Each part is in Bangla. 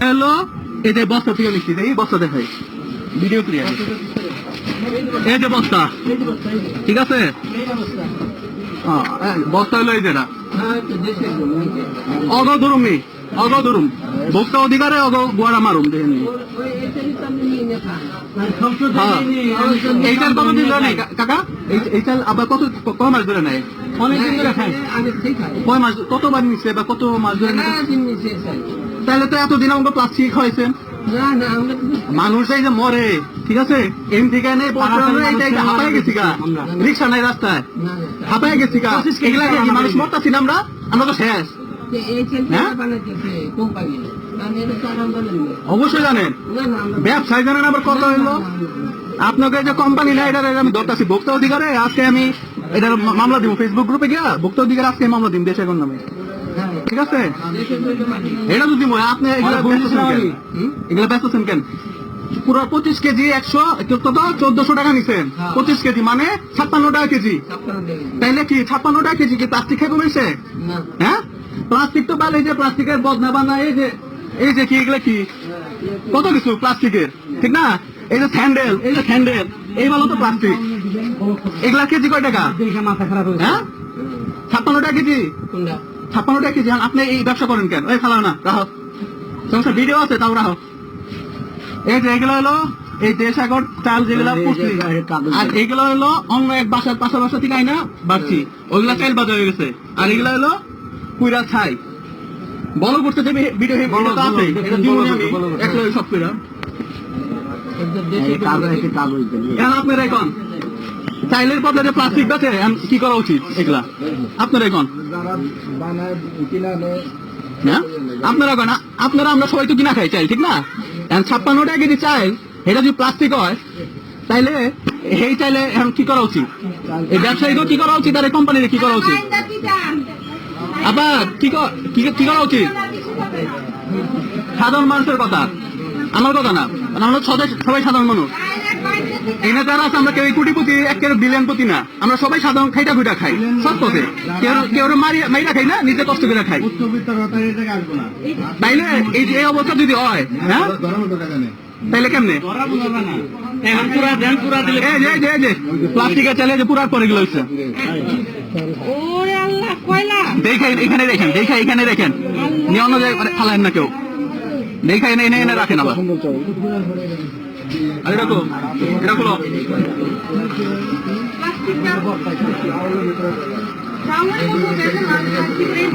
হ্যালো এই যে বস্তা থেকে নিচ্ছি এই বস্তা দেখাই। ভিডিও ক্লিয়ার এই যে বস্তা। ঠিক আছে? বস্তা হলো এই যেটা অগ ধরুম অগ ধরুম ভোক্তা অধিকারে অগ গুয়ারা মারুম দেখে নি হ্যাঁ। কত দিন ধরে নেই কাকা? এই- এই আবার কত কয় মাস ধরে নেয়? খায়। কয় মাস কতবার নিচ্ছে বা কত মাস ধরে তাহলে তো এতদিন আমাকে প্লাস্টিক হয়েছে মানুষ এই যে মরে ঠিক আছে? এম থেকে নেই হাঁপায় গেছি গা। রিক্সা নাই রাস্তায়। হাঁপায় গেছি গা। মানুষ মরতাছি না আমরা? আমরা তো শেষ। অবশ্যই জানেন। ব্যবসায় জানেন আবার কত হইল? আপনাকে যে কোম্পানি না এটা আমি ধরতেছি ভোক্তা অধিকারে। আজকে আমি এটার মামলা দিব ফেসবুক গ্রুপে গিয়া ভোক্তা অধিকার আজকে মামলা দিন দেশে নামে ঠিক আছে? এটা যদি আপনি এগুলা বেচতেছেন কেন? এগুলা বেচতেছেন কেন? পুরো পঁচিশ কেজি একশো কত চোদ্দশো টাকা নিছেন। পঁচিশ কেজি মানে ছাপ্পান্ন টাকা কেজি। তাইলে কি ছাপ্পান্ন টাকা কেজি কি প্লাস্টিক খেয়ে কমেছে হ্যাঁ? প্লাস্টিক তো বাল এই যে প্লাস্টিকের বদনা বানা এই যে এই যে কি এগুলো কি? কত কিছু প্লাস্টিকের ঠিক না? এই যে স্যান্ডেল এই যে স্যান্ডেল এই বলো তো প্লাস্টিক এগুলা কেজি কয় টাকা? হ্যাঁ? ছাপ্পান্ন টাকা কেজি? ছাপ্পান্ন টাকা কেজি। আপনি এই ব্যবসা করেন কেন? ওই ফেলাও না রাহো সমস্যা ভিডিও আছে তাও রাহো। এই যে এগুলো হলো এই দেশাগর চাল যেগুলো আর এগুলো হলো অন্য এক বাসার পাশা বাসা থেকে আইনা বাড়ছি। ওইগুলা চাইল বাজার হয়ে গেছে। আর এগুলো হলো কুইরা ছাই। বলো করতে দেবে ভিডিও ভিডিও তো আছে। এটা দিবনি আমি একলো সব কুইরা। এখন আপনার এখন পথে যে প্লাস্টিক আছে কি করা উচিত এগুলা? আপনার এখন? হ্যাঁ? আপনারা এখন, আপনারা আমরা সবাই তো কিনা খাই চাই ঠিক না? ছাপ্পান্ন টাকা কেজি চাই এটা যদি প্লাস্টিক হয়, তাইলে এই চাইলে এখন কি করা উচিত? এই ব্যবসায়ীকে কি করা উচিত আর এই কোম্পানির কি করা উচিত? আবার কি ক- করা উচিত? সাধারণ মানুষের কথা। আমার কথা না। আমরা সবাই সবাই সাধারণ মানুষ। এনে যারা আছে আমরা কেউ কোটিপতি এক কেউ বিলিয়নপতি না। আমরা সবাই সাধারণ খাইটা খুঁটা খাই সব পথে। কেউ কেউ মারি মাইরা খাই না নিজে কষ্ট করে খাই। তাইলে এই যে এই অবস্থা যদি হয় হ্যাঁ? তাইলে কেমনে? প্লাস্টিকের চালে যে পরে গেলো হচ্ছে দেখেন এখানে দেখেন দেখে এখানে দেখেন। নিয়ে অন্য জায়গায় না কেউ। দেখে এনে এনে এনে রাখেন আবার। আর এটা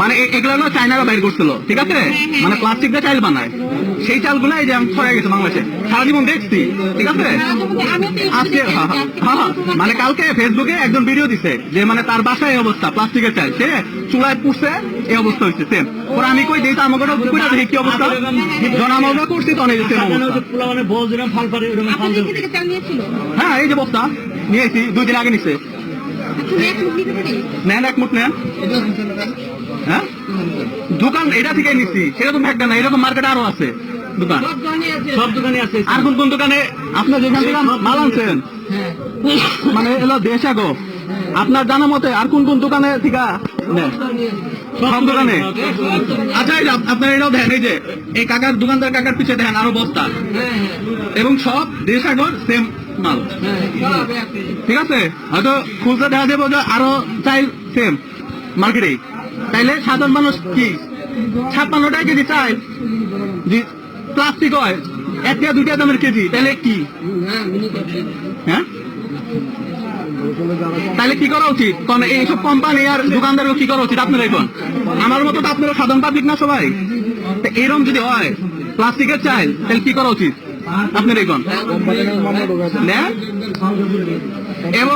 মানে এগুলো হলো চাইনারা বাইর করছিল ঠিক আছে? মানে প্লাস্টিক দিয়ে চাইল বানায় সেই চালগুলো এই যে আমি ছড়াই গেছে বাংলাদেশে। সারা জীবন দেখছি ঠিক আছে? আজকে হ্যাঁ, হ্যাঁ, হ্যাঁ, হ্যাঁ। মানে কালকে ফেসবুকে একজন ভিডিও দিছে যে মানে তার বাসায় এই অবস্থা প্লাস্টিকের চাল সে চুলায় পুষছে এই অবস্থা হচ্ছে সেম ওরা আমি কই দিই আমাকে পুরা দেখি কি অবস্থা। যখন আমরা করছি তখন এই সেম অবস্থা। চাল হ্যাঁ এই যে বস্তা নিয়েছি দুই দিন আগে নিছে। নেন এক মুঠ নেন। হ্যাঁ? দোকান এটা থেকে নিচ্ছি সেরকম একটা না এরকম মার্কেট আরও আছে দোকান। সব দোকানে আছে। আর কোন কোন দোকানে আপনার যেখান থেকে মাল আনছেন? মানে এলো দেশাগো আপনার জানা মতে আর কোন কোন দোকানে থেকে? সব দোকানে? আচ্ছা আপনার এটাও দেখেন এই যে এই কাকার দোকানদার কাকার পিছিয়ে দেখেন আরও বস্তা। এবং সব দেশাগর সেম মাল। ঠিক আছে? হয়তো খুলতে দেখা যাবে যে আরও চাই সেম মার্কেটে তাইলে সাধারণ মানুষ কি? ছাপ্পান্ন টাকা কেজি চাই। যে প্লাস্টিক হয়। একটা দুইটা দামের কেজি। তাহলে কি? হ্যাঁ? তাহলে কি করা উচিত? কোন এইসব কোম্পানি আর দোকানদারও কি করা উচিত আপনারা এখন? আমার মতো তো আপনারা সাধারণ পাবলিক না সবাই? তা এরকম যদি হয় প্লাস্টিকের চাই তাহলে কি করা উচিত? আপনার এখন নেন এবং